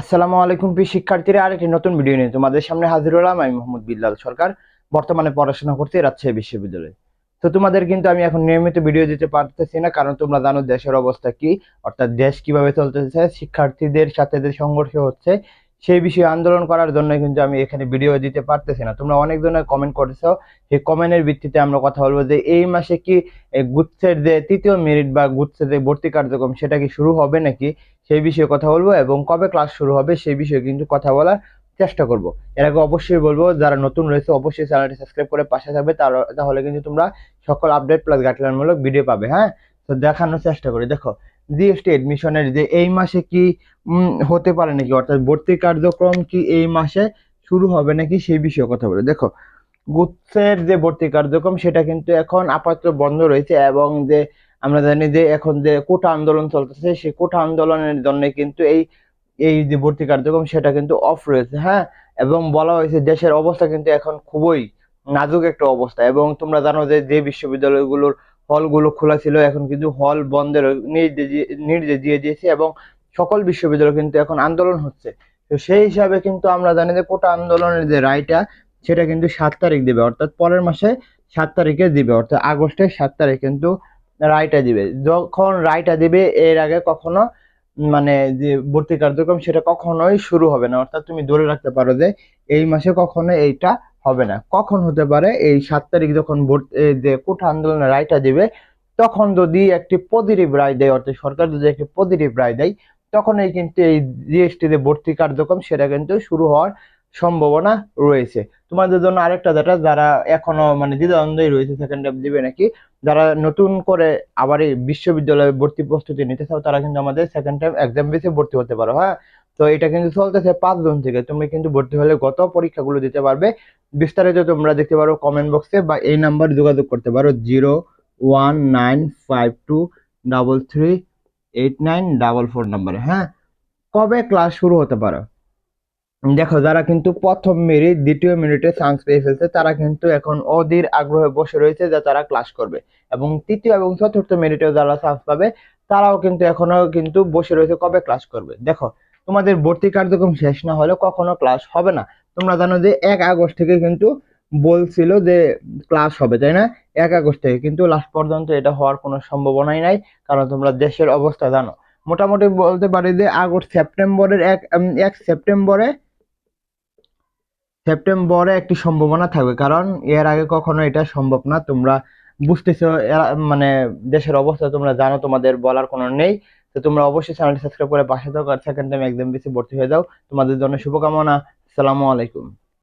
আসসালামু আলাইকুম প্রিয় শিক্ষার্থীরা, আরেকটি নতুন ভিডিও নিয়ে তোমাদের সামনে হাজির হলাম। আমি মোহাম্মদ বিল্লাল সরকার, বর্তমানে পড়াশোনা করতে রাজশাহী বিশ্ববিদ্যালয়ে। তো তোমাদের কিন্তু আমি এখন নিয়মিত ভিডিও দিতে পারতেছি না, কারণ তোমরা জানো দেশের অবস্থা কি, অর্থাৎ দেশ কীভাবে চলতেছে, শিক্ষার্থীদের সাথে যে সংঘর্ষ হচ্ছে। সেই বিষয়ে আন্দোলন করার জন্য কিন্তু আমি এখানে ভিডিও দিতে পারতেছি না। তোমরা অনেক জনের কমেন্ট করেছ। সেই কমেন্টের ভিত্তিতে আমরা কথা বলব যে এই মাসে কি গুচ্ছের যে তৃতীয় মেরিট বা গুচ্ছের যে ভর্তি কার্যক্রম, সেটা কি শুরু হবে নাকি? সেই বিষয়ে কথা বলব এবং কবে ক্লাস শুরু হবে সেই বিষয়ে কিন্তু কথা বলার চেষ্টা করব। এর আগে অবশ্যই বলব, যারা নতুন রয়েছে, অবশ্যই চ্যানেলটি সাবস্ক্রাইব করে পাশে থাকবে। তাহলে কিন্তু তোমরা সকল আপডেট প্লাস গাইডলাইনমূলক ভিডিও পাবে হ্যাঁ? তো দেখানোর চেষ্টা করি। দেখো জিএসটি এডমিশনের যে এই মাসে কি হতে পারে নাকি? অর্থাৎ ভর্তি কার্যক্রম কি এই মাসে শুরু হবে নাকি সেই বিষয়ে কথা বলে। দেখো গুচ্ছের যে ভর্তি কার্যক্রম সেটা কিন্তু এখন আপাতত বন্ধ রয়েছে এবং যে আমরা জানি যে এখন যে কোটা আন্দোলন চলতেছে, সেই কোটা আন্দোলনের জন্য কিন্তু এই এই যে ভর্তি কার্যক্রম সেটা কিন্তু অফ রয়েছে হ্যাঁ? এবং বলা হয়েছে দেশের অবস্থা কিন্তু এখন খুবই নাজুক একটা অবস্থা এবং তোমরা জানো যে যে বিশ্ববিদ্যালয়গুলোর হলগুলো খোলা ছিল, এখন কিন্তু হল বন্ধের নির্দেশ দিয়ে- দিয়েছে এবং সকল বিশ্ববিদ্যালয় কিন্তু এখন আন্দোলন হচ্ছে। তো সেই হিসাবে কিন্তু আমরা জানি যে কোটা আন্দোলনের যে রায়টা, সেটা কিন্তু সাত তারিখ দিবে, অর্থাৎ পরের মাসে সাত তারিখে দিবে, অর্থাৎ আগস্টের সাত তারিখ কিন্তু রায়টা দিবে। যখন রায়টা দিবে, এর আগে কখনো মানে যে ভর্তি কার্যক্রম, সেটা কখনোই শুরু হবে না। অর্থাৎ তুমি ধরে রাখতে পারো যে এই মাসে কখনো এইটা হবে না। কখন হতে পারে? এই সাত তারিখ যখন এই যে কোঠা আন্দোলনের রায়টা দিবে, তখন যদি একটি পজিটিভ রায় দেয়, অর্থাৎ সরকার যদি একটি পজিটিভ রায় দেয়, তখনই কিন্তু এই জিএসটি যে ভর্তি কার্যক্রম, সেটা কিন্তু শুরু হওয়ার সম্ভাবনা রয়েছে। তোমাদের জন্য আরেকটা যেটা যারা এখনও মানে দ্বিধাদ্বন্দ্বই রয়েছে সেকেন্ড টাইম দিবে নাকি, যারা নতুন করে আবার এই বিশ্ববিদ্যালয়ে ভর্তি প্রস্তুতি নিতে চাও, তারা কিন্তু আমাদের সেকেন্ড টাইম এক্সাম বেসে ভর্তি হতে পারো। হ্যাঁ? তো এটা কিন্তু চলতেছে পাঁচ জুন থেকে। তুমি কিন্তু ভর্তি হলে গত পরীক্ষাগুলো দিতে পারবে। বিস্তারিত তোমরা দেখতে পারো কমেন্ট বক্সে বা এই নাম্বারে যোগাযোগ করতে পারো zero one nine five two double three eight nine double four নাম্বারে হ্যাঁ? কবে ক্লাস শুরু হতে পারে? দেখো, যারা কিন্তু প্রথম মিনিট, দ্বিতীয় মিনিটে চান্স পেয়ে ফেলছে, তারা কিন্তু এখন অধীর আগ্রহে বসে রয়েছে যে তারা ক্লাস করবে। এবং তৃতীয় এবং চতুর্থ মিনিটেও যারা চান্স পাবে, তারাও কিন্তু এখনও কিন্তু বসে রয়েছে কবে ক্লাস করবে। দেখো তোমাদের ভর্তি কার্যক্রম শেষ না হলে কখনো ক্লাস হবে না। তোমরা জানো যে এক আগস্ট থেকে কিন্তু বলছিল যে ক্লাস হবে, তাই না? এক আগস্ট থেকে কিন্তু লাস্ট পর্যন্ত এটা হওয়ার কোনো সম্ভাবনাই নাই, কারণ তোমরা দেশের অবস্থা জানো। মোটামুটি বলতে পারি যে আগস্ট সেপ্টেম্বরের এক এক সেপ্টেম্বরে সেপ্টেম্বরে একটি সম্ভাবনা থাকবে, কারণ এর আগে কখনো এটা সম্ভব না। তোমরা বুঝতেছো মানে দেশের অবস্থা তোমরা জানো, তোমাদের বলার কোনো নেই। তো তোমরা অবশ্যই চ্যানেলটি সাবস্ক্রাইব করে পাশে থাকো আর সেকেন্ড টাইম একদম বেশি ভর্তি হয়ে যাও। তোমাদের জন্য শুভকামনা। আসসালামু আলাইকুম।